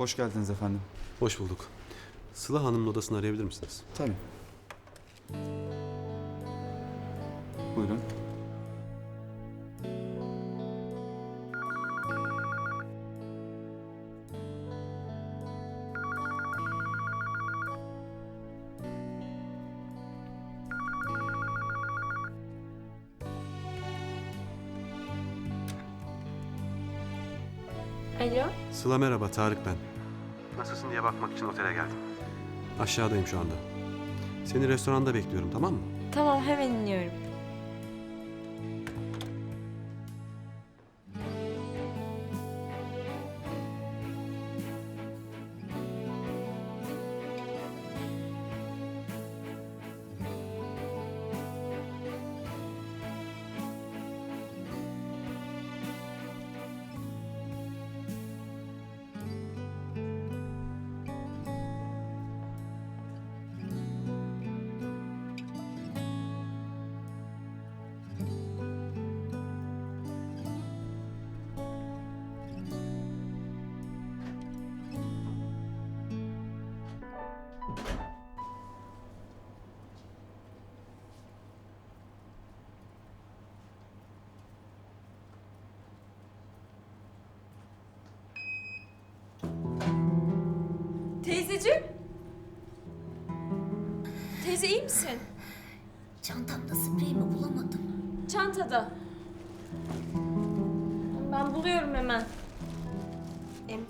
Hoş geldiniz efendim. Hoş bulduk. Sıla Hanım'ın odasını arayabilir misiniz? Tabii. Buyurun. Alo, Sıla merhaba, Tarık ben. Nasılsın diye bakmak için otele geldim. Aşağıdayım şu anda. Seni restoranda bekliyorum, tamam mı? tamam hemen iniyorum. Teyzeciğim. Teyze iyi misin? Çantamda spreyimi bulamadım. Çantada. Ben buluyorum hemen. Em.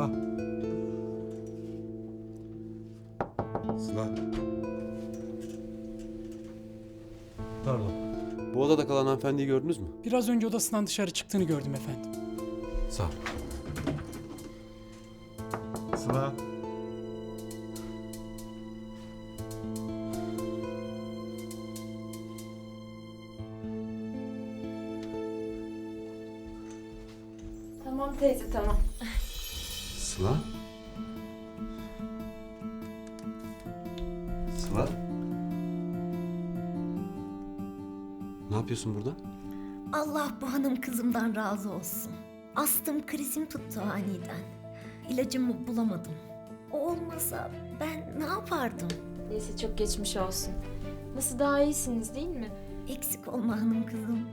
Sıla. Sıla. Pardon. Bu odada kalan hanımefendiyi gördünüz mü? Biraz önce odasından dışarı çıktığını gördüm efendim. Sağ ol. Sıla. Tamam teyze tamam. Sıla? Sıla? Ne yapıyorsun burada? Allah bu hanım kızımdan razı olsun. Astım krizim tuttu aniden. İlacımı bulamadım. O olmasa ben ne yapardım? Neyse çok geçmiş olsun. Nasıl daha iyisiniz değil mi? Eksik olma hanım kızım.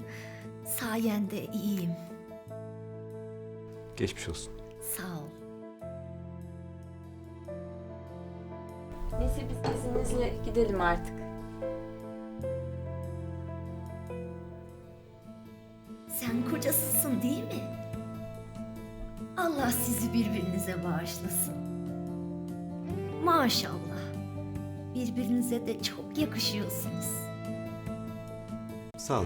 Sayende iyiyim. Geçmiş olsun. Sağ ol. Neyse biz izninizle gidelim artık. Sen kocasısın değil mi? Allah sizi birbirinize bağışlasın. Maşallah. Birbirinize de çok yakışıyorsunuz. Sağ ol.